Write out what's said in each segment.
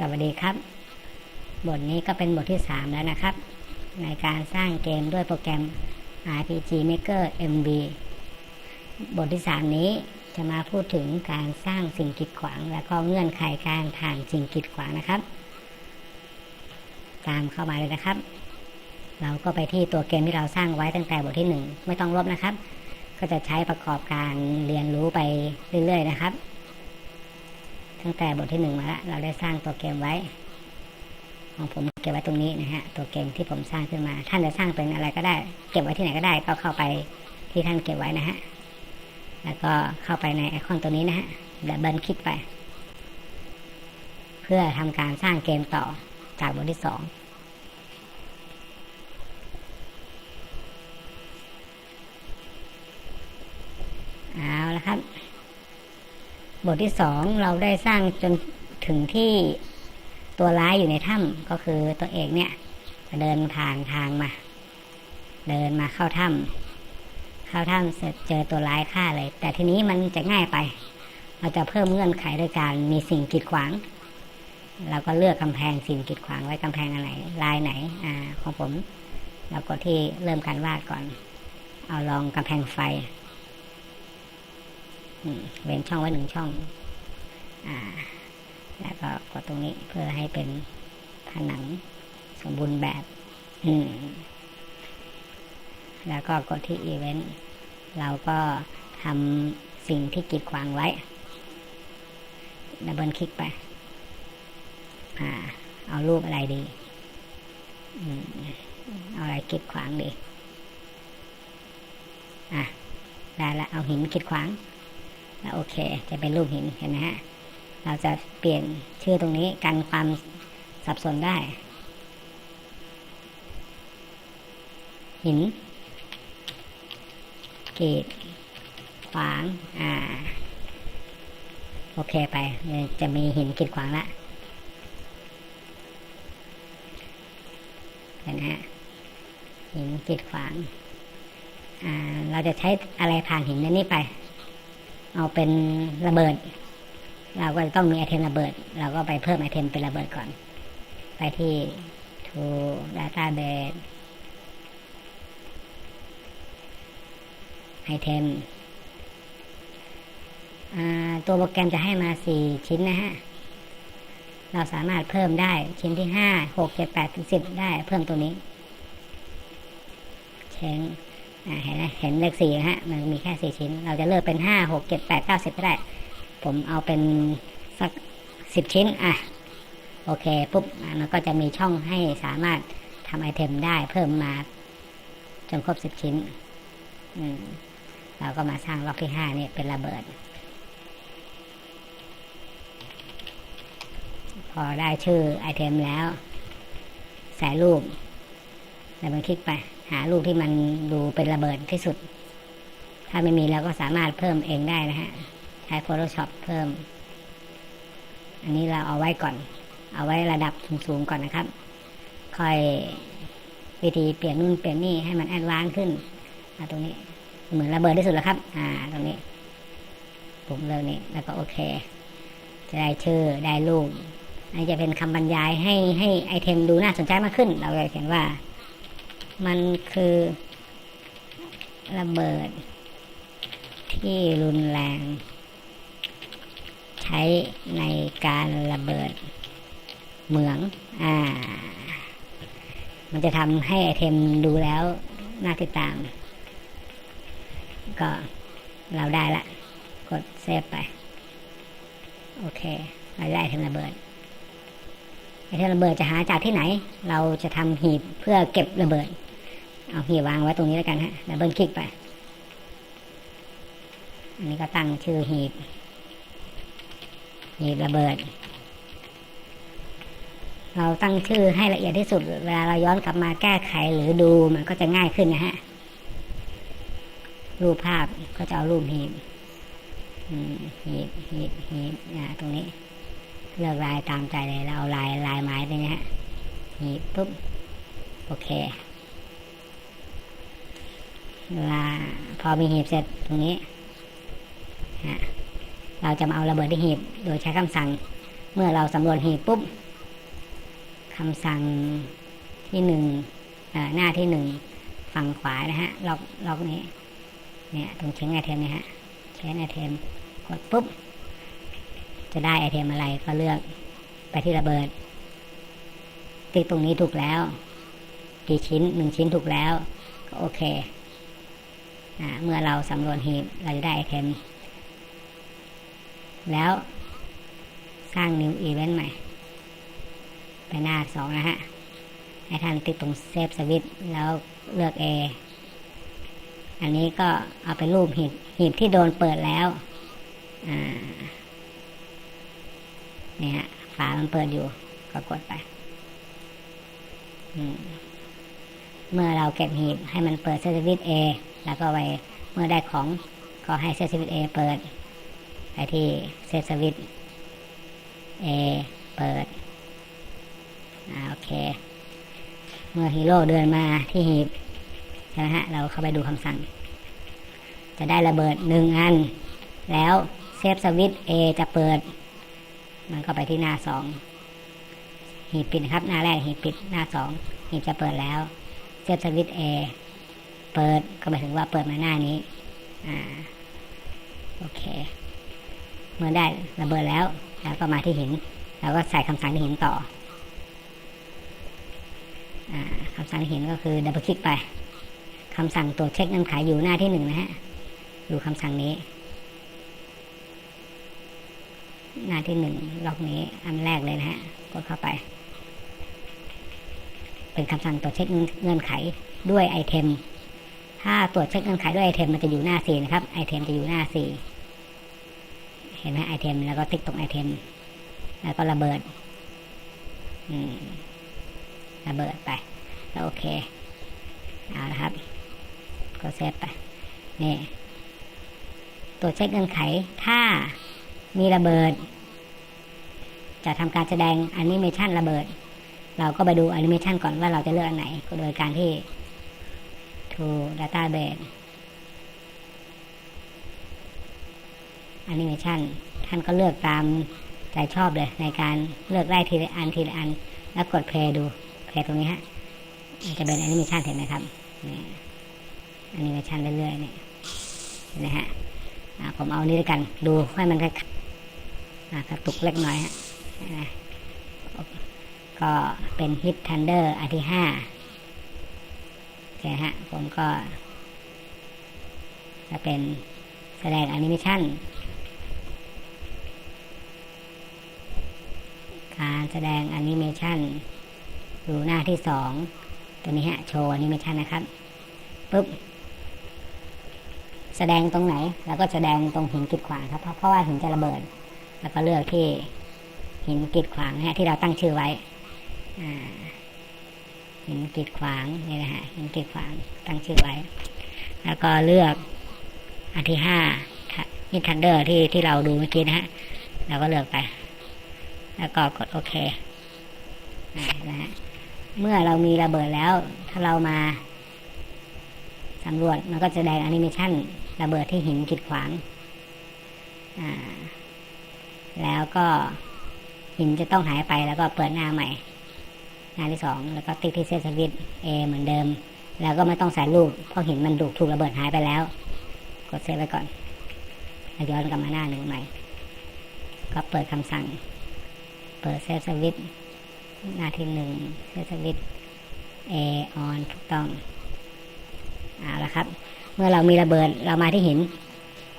สวัสดีครับ บทนี้ก็เป็นบทที่ 3 แล้วนะครับ ในการสร้างเกมด้วยโปรแกรม RPG Maker MV บทที่ 3 นี้จะมาพูดถึงการสร้างสิ่งกีดขวาง และก็เงื่อนไขการผ่านสิ่งกีดขวางนะครับ ตามเข้ามาเลยนะครับ เราก็ไปที่ตัวเกมที่เราสร้างไว้ตั้งแต่บทที่ 1 ไม่ต้องลบนะครับ ก็จะใช้ประกอบการเรียนรู้ไปเรื่อย ๆ นะครับ ตั้งแต่บทที่หนึ่งมาแล้วเราได้สร้างตัวเกมไว้ ของผมเก็บไว้ตรงนี้นะฮะตัวเกมที่ผมสร้างขึ้นมา ท่านจะสร้างเป็นอะไรก็ได้ เก็บไว้ที่ไหนก็ได้ ก็เข้าไปที่ท่านเก็บไว้นะฮะแล้วก็เข้าไปในไอคอนตัวนี้นะฮะดับเบิลคลิกไป เพื่อทำการสร้างเกมต่อจากบทที่สองเอาละครับ บทที่สองเราได้สร้างจนถึงที่ตัวร้ายอยู่ในถ้ำก็คือตัวเอกเนี่ยจะเดินผ่านทางมา เดินมาเข้าถ้ำเข้าถ้ำเสร็จเจอตัวร้ายฆ่าเลย แต่ทีนี้มันจะง่ายไป เราจะเพิ่มเงื่อนไขโดยการมีสิ่งกีดขวางเราก็เลือกกำแพงสิ่งกีดขวางไว้กำแพงอะไรลายไหนอ่าของผมเรากดที่เริ่มการวาดก่อน เอาลองกำแพงไฟ เว้นช่องไว้หนึ่งช่องอแล้วก็กดตรงนี้เพื่อให้เป็นผนังสมบูรณ์แบบ อืแล้วก็กดที่อีเวนต์เราก็ทำสิ่งที่กีดขวางไว้ดับเบิลคลิกไป อ่า เอารูปอะไรดี อืมเอาอะไรกีดขวางดี อะ ได้ละ เอาหินกีดขวาง โอเค จะเป็นรูปหินเห็นไหมฮะ เราจะเปลี่ยนชื่อตรงนี้กันความสับสนได้ หินกีดขวาง อ่า โอเคไปจะมีหินกีดขวางละเห็นไหมฮะหินกีดขวาง อ่า เราจะใช้อะไรผ่านหินนี้ไป เอาเป็นระเบิด เราก็จะต้องมีไอเทมระเบิด เราก็ไปเพิ่มไอเทมเป็นระเบิดก่อน ไปที่ to database ไอเทมตัวโปรแกรมจะให้มา 4 ชิ้นนะฮะ เราสามารถเพิ่มได้ชิ้นที่ 5 6 7 8 10 ได้เพิ่มตัวนี้ เช้ง เห็นไหมเห็นเลขสี่นะฮะ มันมีแค่สี่ชิ้น เราจะเลือกเป็นห้าหกเจ็ดแปดเก้าสิบก็ได้ ผมเอาเป็นสักสิบชิ้น อะ โอเค ปุ๊บ มันก็จะมีช่องให้สามารถทำไอเทมได้เพิ่มมาจนครบสิบชิ้น อืม เราก็มาสร้างล็อกที่ห้านี่เป็นระเบิด พอได้ชื่อไอเทมแล้ว ใส่รูป แล้วมันคลิกไป หาลูกที่มันดูเป็นระเบิดที่สุด ถ้าไม่มีเราก็สามารถเพิ่มเองได้นะฮะ ใช้ Photoshop เพิ่ม อันนี้เราเอาไว้ก่อน เอาไว้ระดับสูงๆก่อนนะครับ ค่อยวิธีเปลี่ยนนู่นเปลี่ยนนี่ให้มันแอดวานซ์ขึ้นตรงนี้เหมือนระเบิดที่สุดแล้วครับ อ่า ตรงนี้ปุ่มเลือกนี้แล้วก็โอเค จะได้ชื่อได้รูปอันนี้จะเป็นคำบรรยายให้ให้ไอเทมดูน่าสนใจมากขึ้น เราจะเขียนว่า มันคือระเบิด ที่รุนแรง ใช้ในการระเบิด เหมือง อ่า มันจะทำให้ไอเทมดูแล้วน่าติดตาม ก็เราได้ละ กดเซฟไป โอเคเราได้ไอเทมระเบิดไอเทมระเบิดจะหาจากที่ไหน เราจะทำหีบเพื่อเก็บระเบิด เอาหีบวางไว้ตรงนี้แล้วกันฮะดับเบิลคลิกไป อันนี้ก็ตั้งชื่อหีบ หีบระเบิด เราตั้งชื่อให้ละเอียดที่สุด เวลาเราย้อนกลับมาแก้ไขหรือดูมันก็จะง่ายขึ้นนะฮะ รูปภาพก็จะเอารูปหีบอืมหีบหีบหีบอ่าตรงนี้ เลือกลายตามใจเลยเราเอาลายลายไม้ไปนะฮะหีบปุ๊บ โอเค เวลาพอมีหีบเสร็จตรงนี้เราจะมาเอาระเบิดที่หีบ โดยใช้คำสั่ง เมื่อเราสำรวจหีบปุ๊บคำสั่งที่หนึ่งหน้าที่หนึ่งฝั่งขวานะฮะล็อกล็อกนี้เนี่ยตรงเชงไอเทมเนี่ยฮะเชงไอเทมกดปุ๊บ จะได้ไอเทมอะไรก็เลือกไปที่ระเบิด ติ๊กตรงนี้ถูกแล้ว กี่ชิ้นหนึ่งชิ้นถูกแล้วก็โอเค เมื่อเราสำรวจหีบเราจะได้ไอเทมแล้วสร้าง new event ใหม่ ไปหน้าสองนะฮะ ให้ท่านติ๊กตรงเซฟสวิตแล้วเลือก A อันนี้ก็เอาไปรูปหีบหีบที่โดนเปิดแล้วเนี่ยฮะฝามันเปิดอยู่ ก็กดไปมเมื่อเราเก็บหีบให้มันเปิดเซฟสวิต A แล้วก็ไว้เมื่อได้ของก็ให้เซฟสวิต A เปิด ไปที่เซฟสวิต A เปิดอ่าโอเค เมื่อฮีโร่เดินมาที่หีบใช่ไหมฮะเราเข้าไปดูคำสั่ง จะได้ระเบิดหนึ่งอัน แล้วเซฟสวิต A จะเปิด มันก็ไปที่หน้าสองหีบปิดครับหน้าแรกหีบปิดหน้าสองหีบจะเปิดแล้วเซฟสวิต A เปิดก็หมายถึงว่าเปิดมาหน้านี้อ่าโอเค เมื่อได้ระเบิดแล้ว แล้วก็มาที่หินเราก็ใส่คำสั่งที่หินต่ออคำสั่งที่หินก็คือดับเบิลคลิกไปคำสั่งตรวจเช็คเงื่อนไขอยู่หน้าที่หนึ่งนะฮะดูคำสั่งนี้ หน้าที่หนึ่งล็อกนี้อันแรกเลยนะฮะกดเข้าไป เป็นคำสั่งตรวจเช็คเงื่อนไขด้วยไอเทม ถ้าตรวจเช็คเงื่อนไขด้วยไอเทมมันจะอยู่หน้าสี่นะครับไอเทมจะอยู่หน้าสี่เห็นไหมไอเทมแล้วก็ติ๊กตรงไอเทม แล้วก็ระเบิดระเบิดไป แล้วโอเคเอาละครับก็เซฟไปนี่ตัวจเช็คเงื่อนไข ถ้ามีระเบิด จะทำการแสดงแอนิเมชันระเบิด เราก็ไปดูแอนิเมชันก่อนว่าเราจะเลือกอันไหนโดยการที่ to database แอนิเมชันท่านก็เลือกตามใจชอบเลยในการเลือกไล่ทีละอันทีละอัน แล้วกดเพลย์ดูเพลย์ตรงนี้ฮะมันจะเป็นแอนิเมชันเห็นไหมครับนี่แอนิเมชันเรื่อยๆเนี่ยเห็นไหมฮะผมเอานี้ด้วยกัน ดูให้มันกระกระตุกเล็กน้อยฮะนะก็เป็นฮิตทันเดอร์อันที่ห้า โอเคฮะ ผมก็จะเป็นแสดงแอนิเมชันการแสดงแอนิเมชันดูหน้าที่สองตัวนี้ฮะ โชว์แอนิเมชันนะครับปุ๊บแสดงตรงไหน แล้วก็แสดงตรงหินกีดขวางครับ เพราะเพราะว่าหินจะระเบิด แล้วก็เลือกที่หินกีดขวางฮะที่เราตั้งชื่อไว้อ่า หินกีดขวางนี่นะฮะหินกีดขวางตั้งชื่อไว้ แล้วก็เลือกอันที่ห้าฮิตทันเดอร์ที่ที่เราดูเมื่อกี้นะฮะเราก็เลือกไป แล้วก็กดโอเคนะฮะเมื่อเรามีระเบิดแล้ว ถ้าเรามาสำรวจมันก็จะแสดงแอนิเมชันระเบิดที่หินกีดขวางอ่าแล้วก็หินจะต้องหายไปแล้วก็เปิดหน้าใหม่ หน้าที่สองแล้วก็ติ๊กที่เซสวิตเอเหมือนเดิม แล้วก็ไม่ต้องใส่รูปเพราะหินมันดูถูกระเบิดหายไปแล้ว กดเซฟไว้ก่อนแล้วย้อนกลับมาหน้าหนึ่งใหม่ ก็เปิดคำสั่ง เปิดเซฟสวิตหน้าที่หนึ่งเซฟสวิตเอออนถูกต้องเอาละครับ เมื่อเรามีระเบิดเรามาที่หิน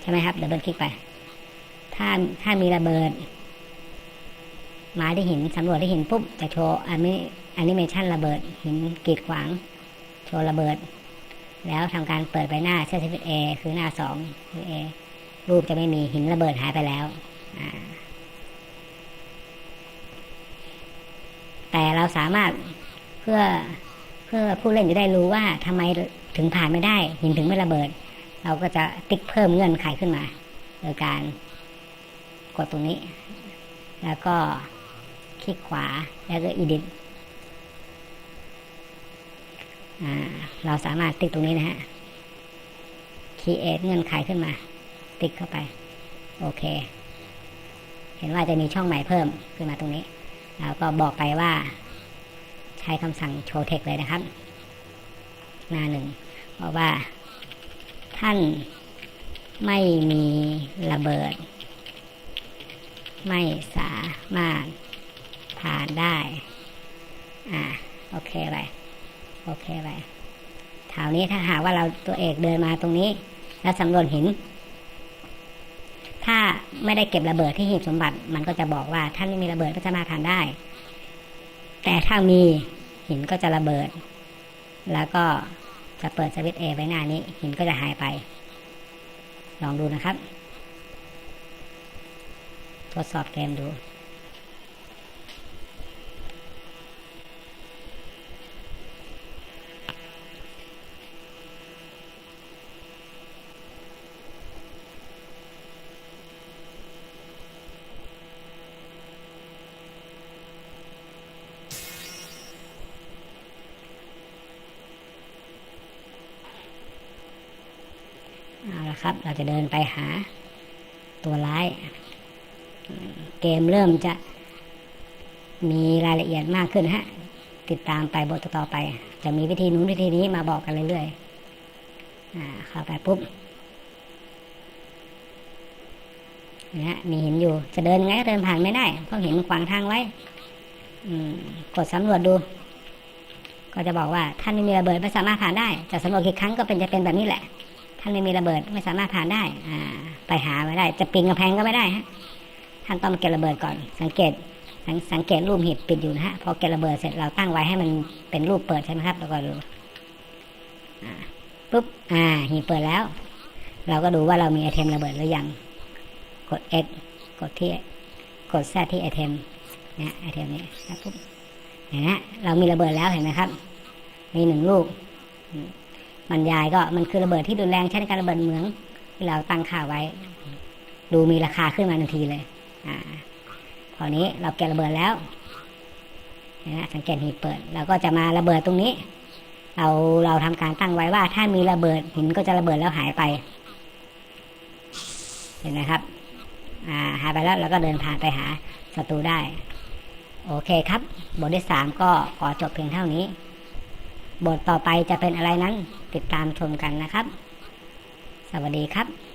ใช่ไหมครับเดับเบิลคลิกไป ถ้าถ้ามีระเบิด มาที่หินสำรวจที่หินปุ๊บจะโชว์อันนี้อนิเมชันระเบิดหินกีดขวาง โชว์ระเบิด แล้วทำการเปิดไปหน้าเซติฟิตเอคือหน้าสองคือเอรูปจะไม่มีหินระเบิดหายไปแล้วแต่เราสามารถเพื่อเพื่อผู้เล่นจะได้รู้ว่าทำไมถึงผ่านไม่ได้ หินถึงไม่ระเบิด เราก็จะติ๊กเพิ่มเงื่อนไขขึ้นมา โดยการกดตรงนี้ แล้วก็ ลิกขวาแล้วก็ edit เราสามารถติ๊กตรงนี้นะฮะ create เงื่อนไขขึ้นมา ติ๊กเข้าไป โอเค เห็นว่าจะมีช่องใหม่เพิ่มขึ้นมาตรงนี้ แล้วก็บอกไปว่า ใช้คำสั่งโชว์เทคเลยนะครับ หน้าหนึ่งบอกว่า ท่านไม่มีระเบิด ไม่สามารถานได้ อ่า โอเคไป โอเคไปคราวนี้ถ้าหากว่าเราตัวเอกเดินมาตรงนี้ แล้วสำรวจหิน ถ้าไม่ได้เก็บระเบิดที่หีบสมบัติ มันก็จะบอกว่าท่านไม่มีระเบิดก็จะมาผ่านได้ แต่ถ้ามีหินก็จะระเบิด แล้วก็จะเปิดสวิตช์เอไว้หน้านี้ หินก็จะหายไป ลองดูนะครับ ทดสอบเกมดู เอาละครับ เราจะเดินไปหาตัวร้าย เกมเริ่มจะมีรายละเอียดมากขึ้นฮะ ติดตามไปบทต่อไป จะมีวิธีนู้นวิธีนี้มาบอกกันเรื่อยๆเข้าไปปุ๊บนะมีหินอยู่ จะเดินไงก็เดินผ่านไม่ได้เพราะหินมันขวางทางไว้กดสำรวจดู ก็จะบอกว่าท่านไม่มีระเบิดไม่สามารถผ่านได้ จะสำรวจกี่ครั้งก็เป็นจะเป็นแบบนี้แหละ ท่านไม่มีระเบิดไม่สามารถผ่านได้ อ่า ไปหาไม่ได้ จะปีนกำแพงก็ไม่ได้ฮะท่านต้องมาเก็บระเบิดก่อน สังเกตสังสังเกตรูปหีบปิดอยู่นะฮะพอเก็บระเบิดเสร็จเราตั้งไว้ให้มันเป็นรูปเปิดใช่ไหมครับแล้วก็ดูปุ๊บอ่าหีบเปิดแล้ว เราก็ดูว่าเรามีไอเทมระเบิดหรือยัง กด X กดที่กด Z ที่ไอเทมเนี่ยไอเทมนี้แล้วปุ๊บเห็นไหมเรามีระเบิดแล้วเห็นไหมครับ มีหนึ่งลูก บรรยายก็มันคือระเบิดที่รุนแรงใช้ในการระเบิดเหมืองที่เราตั้งค่าไว้ ดูมีราคาขึ้นมาทันทีเลย อ่าพอนี้เราเก็บระเบิดแล้วนะสังเกตหีบเปิดเราก็จะมาระเบิดตรงนี้ เราเราทำการตั้งไว้ว่า ถ้ามีระเบิดหินก็จะระเบิดแล้วหายไป เห็นไหมครับ อ่าหายไปแล้วเราก็เดินผ่านไปหาศัตรูได้ โอเคครับ บทที่สามก็ขอจบเพียงเท่านี้ บทต่อไปจะเป็นอะไรนั้น ติดตามชมกันนะครับ สวัสดีครับ